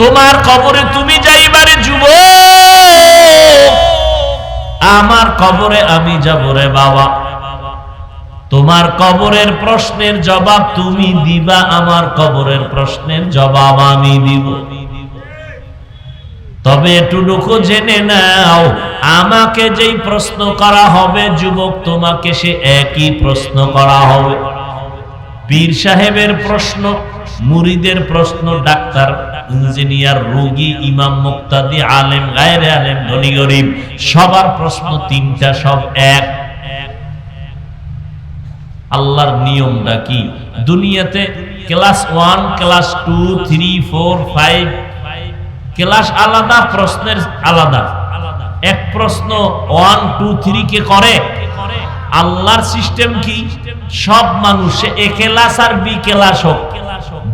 তোমার কবরে তুমি যাইবারে যুব আমার কবরে আমি যাব রে বাবা। তোমার কবরের প্রশ্নের জবাব তুমি দিবা, আমার কবরের প্রশ্নের জবাব আমি দিব। তবে এটুকু জেনে নাও, আমাকে যেই প্রশ্ন করা হবে, যুবক, তোমাকে সে একই প্রশ্ন করা হবে। পীর সাহেবের প্রশ্ন, মুরিদের প্রশ্ন, ডাক্তার, ইঞ্জিনিয়ার, রোগী, ইমাম, মুক্তাদি, আলেম, গায়রে আলেম, ধনী গরিব, সবার প্রশ্ন তিনটা, সব এক। আল্লাহর নিয়মটা কি? দুনিয়াতে class one, class two, three, four, five, class আলাদা, প্রশ্নের আলাদা। এক প্রশ্ন ওয়ান, টু, থ্রি কে করে? আল্লাহর সিস্টেম কি? সব মানুষ এ ক্লাস আর বি ক্লাস হোক।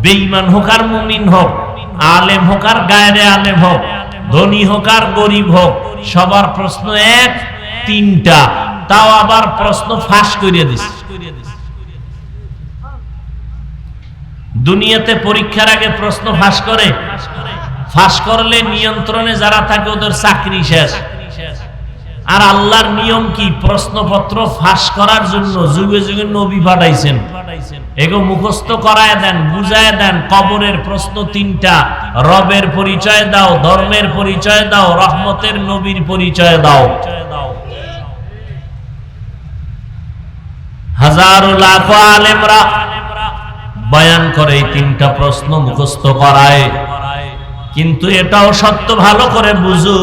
বেঈমান হোক আর মুমিন হোক, আলেম হোক আর গায়রে আলেম হোক, ধনী হোক আর গরিব হোক, সবার প্রশ্ন এক, তিনটা। তাও আবার প্রশ্ন ফাঁস করিয়ে দিস দুনিয়াতে পরীক্ষার আগে প্রশ্ন ফাঁস করে। ফাঁস করলে নিয়ন্ত্রণে যারা থাকে ওদের চাকরি শেষ। আর আল্লাহর নিয়ম কি? প্রশ্নপত্র ফাঁস করার জন্য যুগে যুগে নবী পাঠাইছেন। এগো মুখস্থ করায় দেন, বুঝায় দেন, কবরের প্রশ্ন তিনটা। রবের পরিচয় দাও, ধর্মের পরিচয় দাও, রহমতের নবীর পরিচয় দাও। হাজারো লাখ আলেমরা বয়ান করে এই তিনটা প্রশ্ন মুখস্থ করায়। কিন্তু এটাও সত্য ভালো করে বুঝু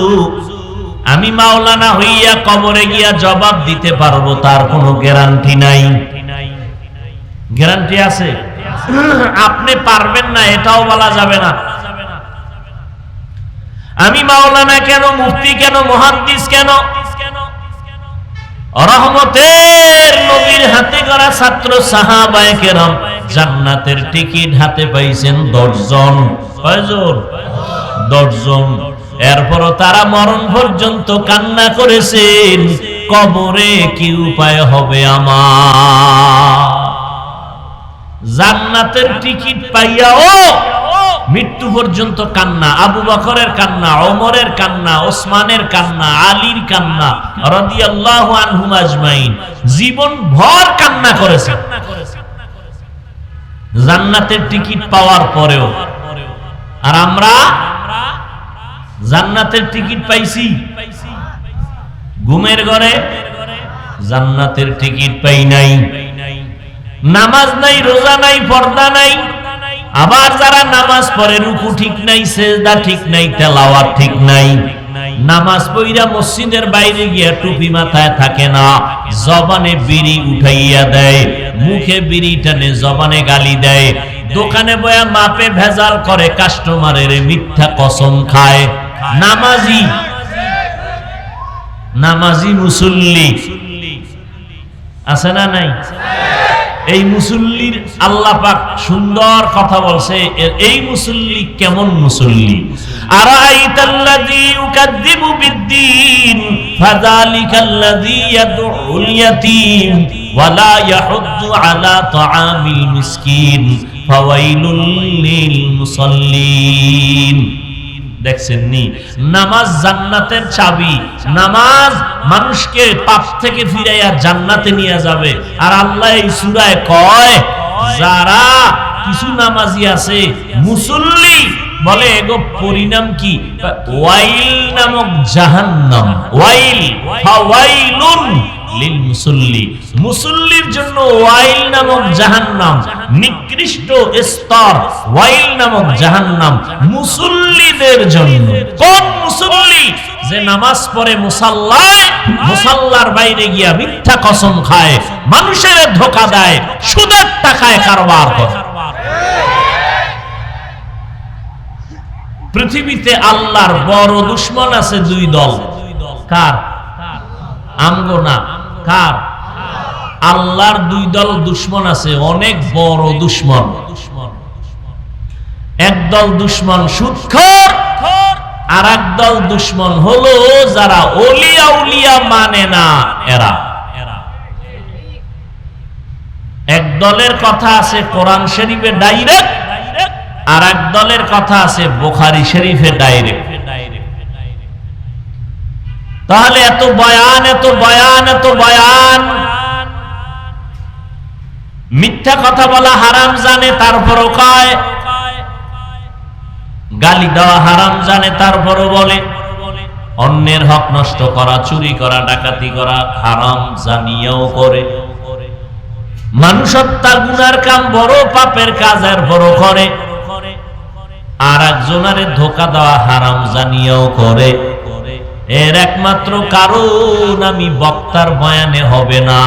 আমি মাওলানা হইয়া কবরে গিয়া জবাব দিতে পারব, তার কোনো গ্যারান্টি নাই। গ্যারান্টি আছে? আপনি পারবেন না, এটাও বলা যাবে না। আমি মাওলানা কেন, মুফতি কেন, মহাদ্দিস কেন? রহমতের নবীর হাতে করা ছাত্র সাহাবায়ে কেরাম জান্নাতের টিকিট হাতে পাইছেন দশজন। কয়জন? দশজন। এরপরও তারা মরণ পর্যন্ত কান্না করেছেন, কবরে কি উপায় হবে আমার? জান্নাতের টিকিট পাইয়াও মৃত্যু পর্যন্ত কান্না, আবু বকরের কান্না, ওমরের কান্না, ওসমানের কান্না, আলীর কান্না, রাদিয়াল্লাহু আজমাইন। জীবন ভর কান্না করেছে। জান্নাতের টিকিট পাওয়ার পরেও, আর আমরা জান্নাতের টিকিট পাইছি। ঘুমের ঘরে জান্নাতের টিকিট পাই নাই। নামাজ নাই, রোজা নাই, পর্দা নাই। আবার যারা নামাজ পড়ে, রুকু ঠিক নাই, সেজদা ঠিক নাই, তেলাওয়াত ঠিক নাই। নামাজ পইরা মসজিদের বাইরে গিয়া টুপি মাথায় থাকে না, জবানে বিড়ি উঠাইয়া দেয়, মুখে বিড়ি টানে জবানে গালি দেয়। দোকানে বয়া মাপে ভেজাল করে, কাস্টমারের মিথ্যা কসম খায়। নামাজি। নামাজি মুসল্লি। আছে না নাই? এই মুসল্লির আল্লাহ পাক সুন্দর কথা বলছে এই মুসল্লি কেমন মুসল্লি? আরাইতাল্লাযী ইউকাযযিবু বিদ্দীন, ফাযালিকাল্লাযী ইয়াদউল ইয়াতীম, ওয়ালা ইয়াহুদ্দু আলা তাআমিল মিসকিন, ফাওয়াইলুল লিল মুসাল্লিন। দেখছেন নি নামাজ জান্নাতের চাবি। নামাজ মানুষকে পাপ থেকে ফিরাইয়া জান্নাতে নিয়ে যাবে। আর আল্লাহ এই সূরায় কয়, যারা কিছু নামাজি আছে, মুসল্লি বলে, এগো পরিণাম কি? ওয়াইল নামক জাহান্নাম। ওয়াইল, ফাওয়াইলুন। লিল মুসল্লি। মুসল্লির জন্য ওয়াইল নামক নিকৃষ্ট স্তর ওয়াইল নামক মুসল্লিদের জন্য। কোন মুসল্লি যে নামাজ মুসাল্লায়, মুসাল্লার বাইরে গিয়া মিথ্যা কসম খায়, মানুষের ধোকা দেয়, সুদের টাকায় কারবার করে। পৃথিবীতে আল্লাহর বড় দুশ্মন আছে দুই দল। কার? আমগো না কার? আল্লাহর দুই দল দুশ্মন আছে, অনেক বড় দুশ্মন। একদল দুশ্মন সুৎখর আর একদল দুশ্মন হলো যারা অলিয়া উলিয়া মানে না, এরা। এক দলের কথা আছে কোরআন শরীফে ডাইরেক্ট আর এক দলের কথা আছে বোখারি শরীফে ডাইরেক্ট। তাহলে এত বয়ান এত বয়ান এত বয়ান। মিথ্যা কথা বলা হারাম জানে, তারপরও কয়। গালি দেওয়া হারাম জানে, তারপরও বলে। অন্যের হক নষ্ট করা, চুরি করা, ডাকাতি করা হারাম জানিয়েও করে। মানুষ হত্যা গুনার কাম বড়, পাপের কাজ এর বড় করে। আর একজনারে ধোকা দেওয়া হারাম জানিয়েও করে। এর একমাত্র কারণ আমি বক্তার বয়ানে হবে না।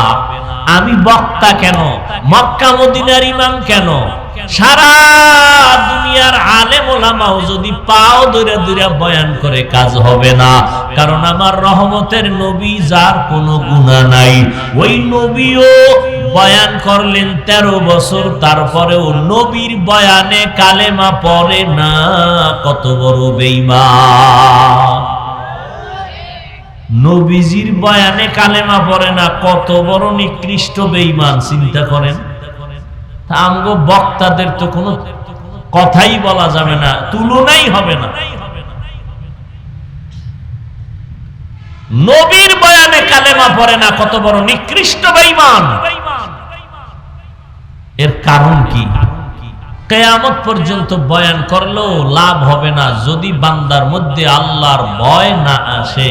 আমি বক্তা কেন? মক্কা মদিনার ইমাম কেন? সারা দুনিয়ার আলেম যদি পাও দূরে দূরে বয়ান করে কাজ হবে না। কারণ আমার রহমতের নবী যার কোনো গুণা নাই। ওই নবীও বয়ান করলেন তেরো বছর, তারপরেও নবীর বয়ানে কালেমা পড়ে না। কত বড় বেইমা নবীজির বয়ানে কালেমা পড়ে না, কত বড় নিকৃষ্ট বেইমান চিন্তা করেন। আমগো বক্তাদের তো কোনো কথাই বলা যাবে না, তুলনাই হবে না। নবীর বয়ানে কালেমা পড়ে না, কত বড় নিকৃষ্ট বেইমান এর কারণ কি? কেয়ামত পর্যন্ত বয়ান করলেও লাভ হবে না, যদি বান্দার মধ্যে আল্লাহর ভয় না আসে।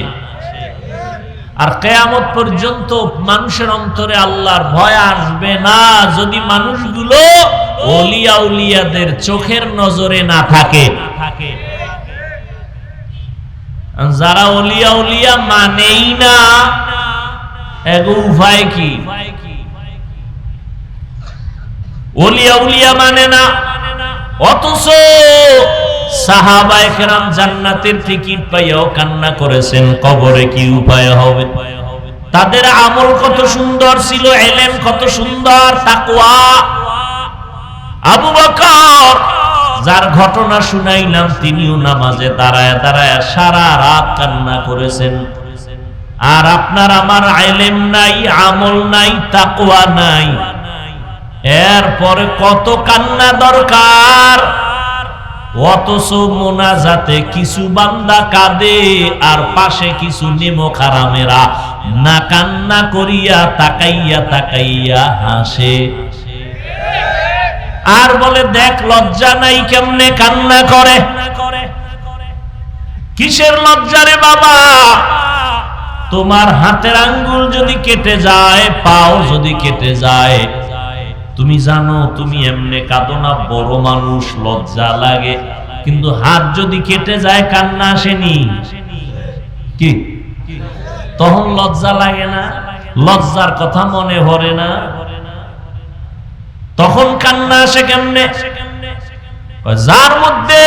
আর কেয়ামত পর্যন্ত মানুষের অন্তরে আল্লাহর ভয় আসবে না। যদি মানুষগুলো অলিয়া উলিয়াদের চোখের নজরে না থাকে। যারা অলিয়া উলিয়া মানেই না, এগো কি? অলিয়া উলিয়া মানে না, অথচ সাহাবা একরাম জান্নাতের টিকিট পাইয়াও কান্না করেছেন, কবরে কি উপায় হবে? তাদের আমল কত সুন্দর ছিল, এলেম কত সুন্দর, তাকওয়া। আবু বকর, যার ঘটনা শুনাইলাম, তিনিও নামাজে দাঁড়ায় দাঁড়ায় সারা রাত কান্না করেছেন। আর আপনার আমার আইলেম নাই, আমল নাই, তাকওয়া নাই। এরপরে কত কান্না দরকার। অথচ মোনাজাতে কিছু বান্দা কাঁদে, আর পাশে কিছু নেমো খারামেরা। না কান্না করিয়া, তাকাইয়া তাকাইয়া হাসে। আর বলে, দেখ, লজ্জা নাই কেমনে কান্না করে? কিসের লজ্জা রে বাবা? তোমার হাতের আঙ্গুল যদি কেটে যায়, পাও যদি কেটে যায় তুমি জানো, তুমি এমনে কাঁদো না, বড় মানুষ, লজ্জা লাগে। কিন্তু হাত যদি কেটে যায়, কান্না আসেনি। কি? তখন লজ্জা লাগে না? লজ্জার কথা মনে ভরে না? তখন কান্না আসে কেমনে? যার মধ্যে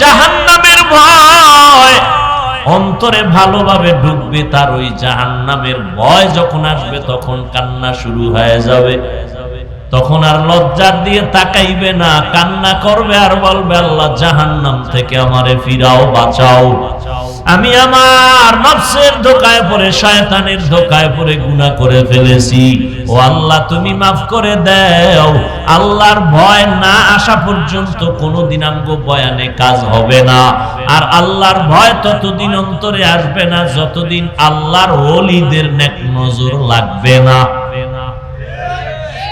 জাহান্নামের ভয়, অন্তরে ভালোভাবে ঢুকবে, তার ওই জাহান্নামের ভয় যখন আসবে, তখন কান্না শুরু হয়ে যাবে। তখন আর লজ্জার দিয়ে তাকাইবে না, কান্না করবে আর বলবে, আল্লাহ জাহান্নাম থেকে আমারে ফিরাও, বাঁচাও। আমি আমার নফসের ধোকায় পড়ে, শয়তানের ধোকায় পড়ে গুনাহ করে ফেলেছি। ও আল্লাহ, তুমি মাফ করে দাও। আল্লাহর ভয় না আসা পর্যন্ত কোনোদিন আমগো বয়ানে কাজ হবে না। আর আল্লাহর ভয় ততদিন অন্তরে আসবে না, যতদিন আল্লাহর ওলিদের নেক নজর লাগবে না।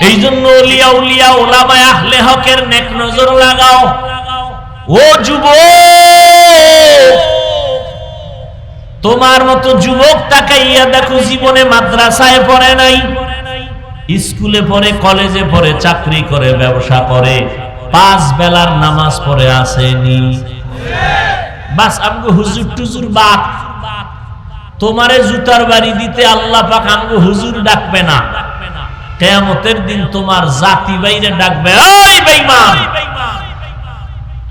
এই জন্য উলিয়া উলিয়া ওলামায় আহলে হকের নেক নজর লাগাও। ও যুব তোমার মতো যুবক তাকাইয়া দেখো জীবনে মাদ্রাসায় পড়ে নাই, স্কুলে পড়ে, কলেজে পড়ে, চাকরি করে, ব্যবসা করে, পাঁচ বেলার নামাজ পড়ে আসেনি। বাস, আমগো হুজুর টুজুর বাপ। তোমারে জুতার বাড়ি দিতে আল্লাহ পাক আমগো হুজুর ডাকবে না। কেয়ামতের দিন তোমার জাতি বাইরে ডাকবে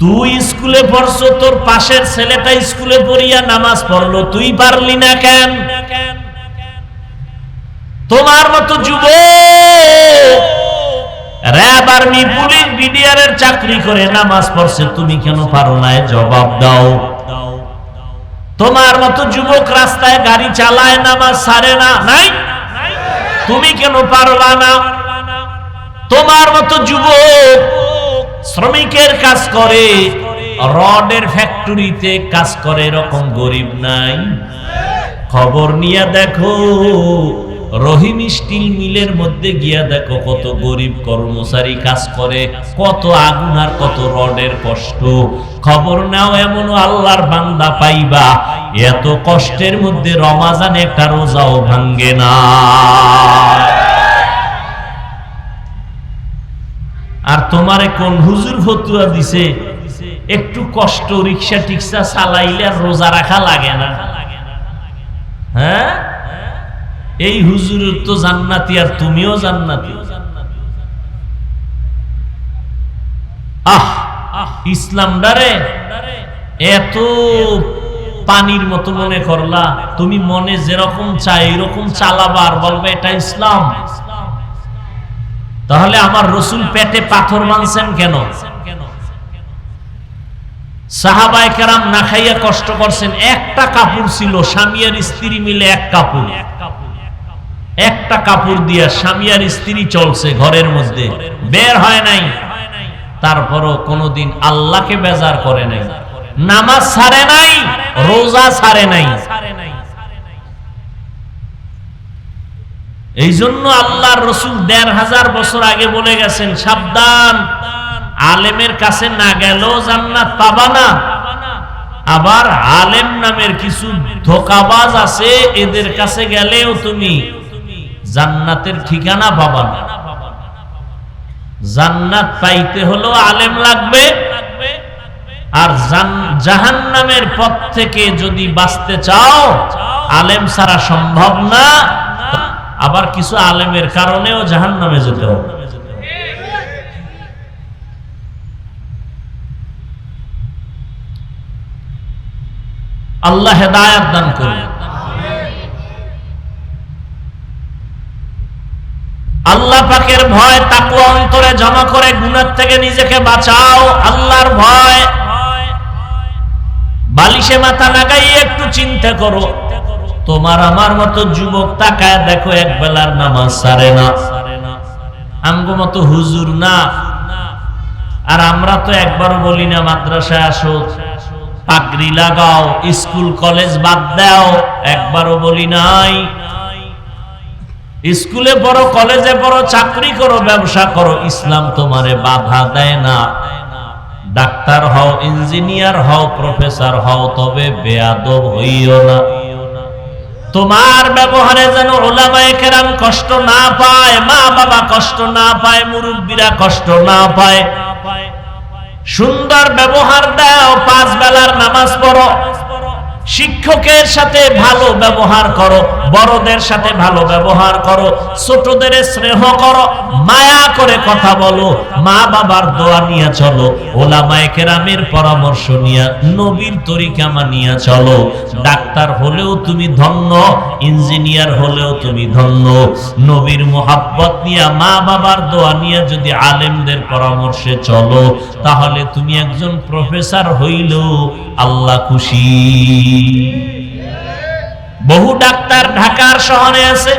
তুই স্কুলে পড়ছো, তোর পাশের ছেলেটা স্কুলে পড়িয়া নামাজ পড়ল, তুই পারলি না কেন? তোমার মতো যুব র্যাব আর্মি, পুলিশ, বিডিআর চাকরি করে নামাজ পড়ছে, তুমি কেন পারো না? জবাব দাও। তোমার মতো যুবক রাস্তায় গাড়ি চালায়, নামাজ সারে না, নাই? তুমি কেন পারবা না? তোমার মতো যুবক শ্রমিকের কাজ করে, রডের ফ্যাক্টরিতে কাজ করে, এরকম গরিব নাই? খবর নিয়ে দেখো, রহিম স্টিল মিলের মধ্যে গিয়া দেখো কত গরিব কর্মচারী কাজ করে, কত আগুন আর কত রডের কষ্ট। খবর নাও এমন আল্লাহর বান্দা পাইবা। এত কষ্টের মধ্যে রমাজান একটা রোজাও ভাঙ্গে না। আর তোমারে কোন হুজুর ফতুয়া দিছে? একটু কষ্ট, রিক্সা টিক্সা চালাইলে আর রোজা রাখা লাগে না। হ্যাঁ? এই হুজুরের তো জান্নাতি, আর তুমিও জান্নাতি। আহ! ইসলাম ডারে? এত পানির মতো মনে করলা। তুমি মনে যেরকম চাই এরকম চালাবা আর বলবে এটা ইসলাম। তাহলে আমার রসুল পেটে পাথর মানছেন কেন? না খাইয়া কষ্ট করছেন। একটা কাপড় ছিল, স্বামী আর স্ত্রী মিলে এক কাপড়। একটা কাপড় দিয়া স্ত্রী চলছে ঘরের মধ্যে। বের হয় নাই। তারপরও কোনোদিন আল্লাহকে বেজার করে নাই। নামাজ ছাড়ে নাই, রোজা ছাড়ে নাই। এই জন্য আল্লাহর রসুল দেড় হাজার বছর আগে বলে গেছেন, সাবধান। আলেমের কাছে না গেলেও জান্নাত পাবা না। আবার আলেম নামের কিছু ধোকাবাজ আছে, এদের কাছে গেলেও তুমি জান্নাতের ঠিকানা পাবা না। জান্নাত পাইতে হলো আলেম লাগবে। আর জাহান নামের পথ থেকে যদি বাঁচতে চাও, আলেম ছাড়া সম্ভব না। আবার কিছু আলেমের কারণেও জাহান নামে যেতে হবে। আল্লাহ হেদায়াত দান করুন। আল্লাহ পাকের ভয় তাকু অন্তরে জমা করে গুণের থেকে নিজেকে বাঁচাও, আল্লাহর ভয়। বালিশে মাথা লাগাই একটু চিন্তা করো। তোমার আমার মতো যুবক তাকায় দেখো এক বেলার নামাজ সারে না। আমগো মতো হুজুর না। আর আমরা তো একবারও বলি না, মাদ্রাসায় আসো, পাগড়ি লাগাও, স্কুল, কলেজ বাদ দাও, একবারও বলি নাই। স্কুলে পড়ো কলেজে পড়ো চাকরি করো, ব্যবসা করো, ইসলাম তোমারে বাধা দেয় না। ডাক্তার হও, ইঞ্জিনিয়ার হও, প্রফেসর হও, তবে বেয়াদব হইও না। তোমার ব্যবহারে যেন ওলামায়ে কেরাম কষ্ট না পায় মা বাবা কষ্ট না পায়, মুরব্বীরা কষ্ট না পায়। সুন্দর ব্যবহার দাও, পাঁচ বেলার নামাজ পড়ো শিক্ষকের সাথে ভালো ব্যবহার করো, বড়দের সাথে ভালো ব্যবহার করো, ছোটদের স্নেহ করো, মায়া করে কথা বলো, মা বাবার দোয়া নিয়ে চলো, ওলামায়ে কেরামের পরামর্শ নিয়ে, নবীর তরিকা মানিয়া চলো। ডাক্তার হলেও তুমি ধন্য, ইঞ্জিনিয়ার হলেও তুমি ধন্য। নবীর মোহাব্বত নিয়ে, মা বাবার দোয়া নিয়ে যদি আলেমদের পরামর্শে চলো, তাহলে তুমি একজন প্রফেসর হইলেও আল্লাহ খুশি। বহু ডাক্তার ঢাকার শহরে আছে।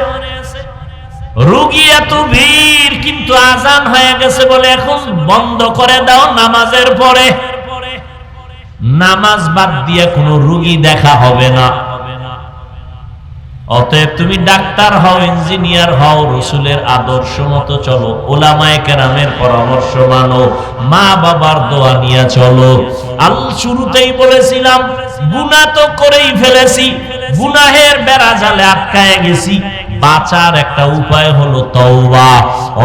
রুগী এত ভিড়, কিন্তু আজান হয়ে গেছে বলে এখন বন্ধ করে দাও নামাজের পরে। নামাজ বাদ দিয়ে কোনো রুগী দেখা হবে না। অতএব তুমি ডাক্তার হও, ইঞ্জিনিয়ার হও, রসুলের আদর্শ মতো চলো, ওলামায় কেরামের পরামর্শ মানো মা বাবার দোয়া নিয়ে চলো। আল শুরুতেই বলেছিলাম গুনা তো করেই ফেলেছি গুনাহের বেড়া জালে আটকায় গেছি। বাঁচার একটা উপায় হলো তওবা।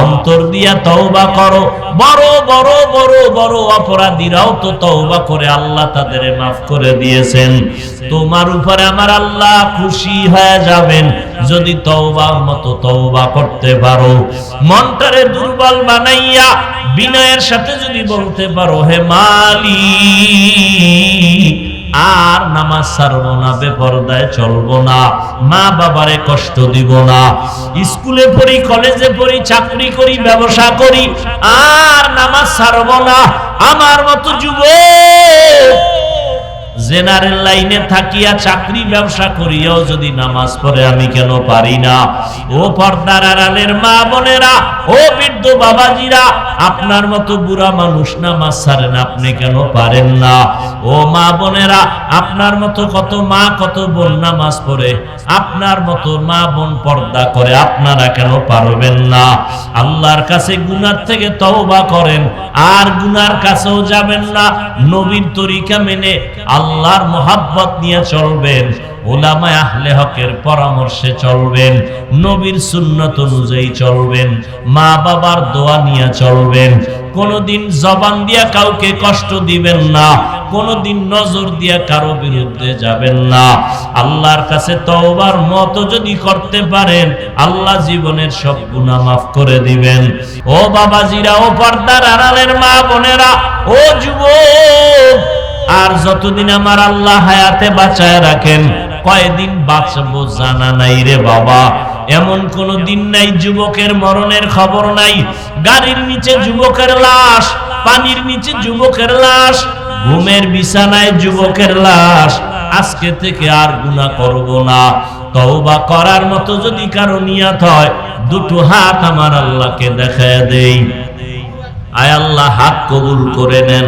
অন্তর দিয়া তওবা করো। বড় বড় বড় বড় অপরাধীরাও তো তওবা করে আল্লাহ তাদের মাফ করে দিয়েছেন। তোমার উপরে আমার আল্লাহ খুশি হয়ে যাবেন যদি তওবার মতো তওবা করতে পারো। মনটারে দুর্বল বানাইয়া বিনয়ের সাথে যদি বলতে পারো, হে মালিক আর নামাজ ছাড়ব না, বেপরদায় চলবো না, মা বাবারে কষ্ট দিব না। স্কুলে পড়ি, কলেজে পড়ি, চাকরি করি, ব্যবসা করি, আর নামাজ ছাড়ব না। আমার মতো যুব জেনারেল লাইনে থাকিয়া চাকরি ব্যবসা করিয়াও যদি নামাজ পড়ে, আমি কেন পারি না? ও পর্দার আড়ালের মা বোনেরা, ও বৃদ্ধ বাবাজিরা, আপনার মতো বুড়া মানুষ নামাজ ছাড়েন, আপনি কেন পারেন না? ও মা বোনেরা, আপনার মতো কত মা, কত বোন নামাজ পড়ে, আপনার মতো মা বোন পর্দা করে, আপনারা কেন পারবেন না? আল্লাহর কাছে গুনার থেকে তওবা করেন, আর গুনার কাছেও যাবেন না। নবীর তরিকা মেনে আল্লাহর মোহাব্বত নিয়ে চলবেন ওলামায় আহলে হকের পরামর্শে চলবেন, নবীর সুন্নত অনুযায়ী চলবেন, মা বাবার দোয়া নিয়ে চলবেন। কোনোদিন জবান দিয়া কাউকে কষ্ট দিবেন না, কোনোদিন নজর দিয়া কারও বিরুদ্ধে যাবেন না। আল্লাহর কাছে তওবার মত যদি করতে পারেন, আল্লাহ জীবনের সব গুনাহ মাফ করে দিবেন। ও বাবাজিরা, ও পর্দার আড়ালের মা বোনেরা, ও যুবক আর যতদিন আমার আল্লাহ হায়াতে বাঁচায় রাখেন, কয়দিন বাঁচবো জানা নাই রে বাবা। এমন কোন দিন নাই, যুবকের মরণের খবর নাই। গাড়ির নিচে যুবকের লাশ, পানির নিচে যুবকের লাশ, ঘুমের বিছানায় যুবকের লাশ। আজকে থেকে আর গুনাহ করব না। তওবা করার মতো যদি কারও নিয়াত হয়, দুটো হাত আমার আল্লাহকে দেখায় দেই। আয় আল্লাহ, হাত কবুল করে নেন।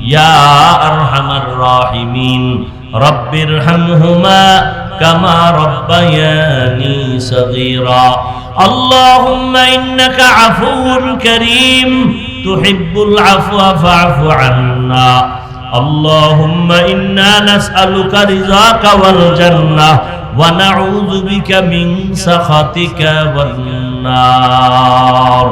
يا أرحم الراحمين رب ارحمهما كما ربياني صغيرا اللهم إنك عفو كريم تحب العفو فاعف عنا اللهم إنا نسألك رضاك والجنة ونعوذ بك من سخطك والنار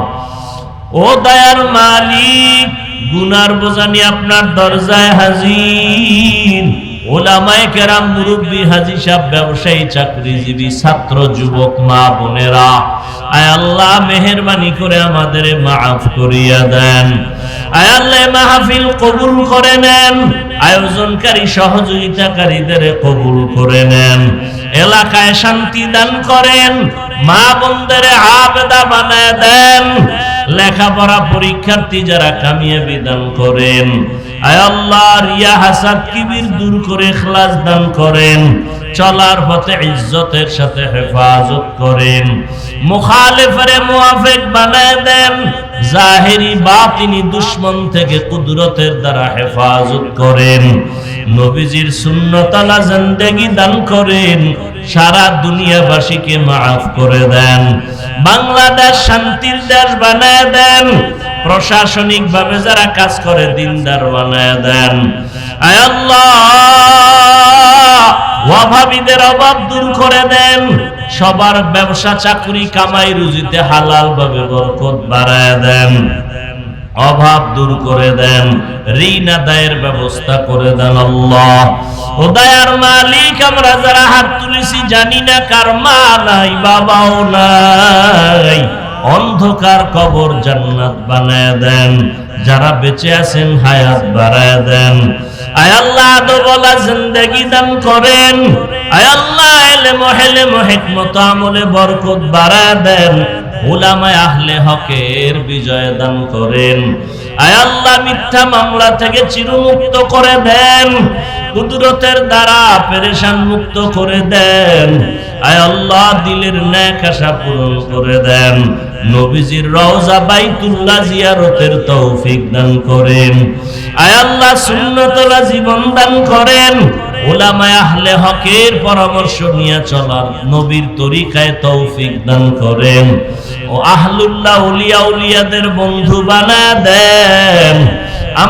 ও দয়ার মালিক গুনার বোঝানি আপনার দরজায় হাজির। ওলামায়ে কেরাম মুরব্বী হাজি সাহেব, ব্যবসায়ী, চাকরিজীবী, ছাত্র, যুবক, মা বোনেরা, আয় আল্লাহ, মেহেরবানি করে আমাদের মাফ করিয়া দেন। আয় আল্লাহ, মাহফিল কবুল করে নেন। আয়োজনকারী, সহযোগিতাকারীদের কবুল করে নেন। এলাকায় শান্তি দান করেন। মা বোনদের আবেদা বানায় দেন। লেখাপড়া পরীক্ষার্থী যারা কামিয়ে বিধান করেন। আয় আল্লাহ রিয়া হাসাদ কিবির দূর করে খ্লাস দান করেন। চলার পথে ইজ্জতের সাথে হেফাজত করেন। মুখালেফরে মুআফিক বানায় দেন, জাহেরি বাতিনি দুশ্মন থেকে কুদরতের দ্বারা হেফাজত করেন। নবীজির সুন্নতালা জিন্দেগি দান করেন, সারা দুনিয়াবাসীকে মাফ করে দেন। বাংলাদেশ শান্তির দেশ বানায় দেন প্রশাসনিক ভাবে যারা কাজ করে দিনদার বানায় দেন। আয় আল্লাহ! অভাবীদের অভাব দূর করে দেন। সবার ব্যবসা, চাকরি, কামাই রুজিতে হালাল ভাবে বরকত বাড়ায় দেন। অভাব দূর করে দেন। ঋণ আদায়ের ব্যবস্থা করে দেন আল্লাহ। ও দয়ার মালিক, আমরা যারা হাত তুলেছি জানি না কার মা নাই, বাবাও নাই। অন্ধকার কবর জান্নাত বানায় দেন। যারা বেঁচে আছেন হায়াত বাড়ায় দেন। আয় আল্লাহ আদবলা জিন্দেগি দান করেন। আয় আল্লাহ এলে মহেলে মহিকমত আমলে বরকত বাড়ায় দেন। আহলে হকের বিজয় দান করেন। আয় আল্লাহ মিথ্যা মামলা থেকে চিরমুক্ত করে দেন। কুদরতের দ্বারা পেরেশান মুক্ত করে দেন। আয় আল্লাহ দিলের ন্যাক পূরণ করে দেন। নবীজির রওজা বাইতুল্লাহ জিয়ারতের তৌফিক দান করেন। আয় আল্লাহ সুন্নতলা জীবন দান করেন। ওলামায় আহলে হকের পরামর্শ নিয়ে চলার নবীর তরিকায় তৌফিক দান করেন। ও আহলুল্লাহ উলিয়া উলিয়াদের বন্ধু বানা দেন।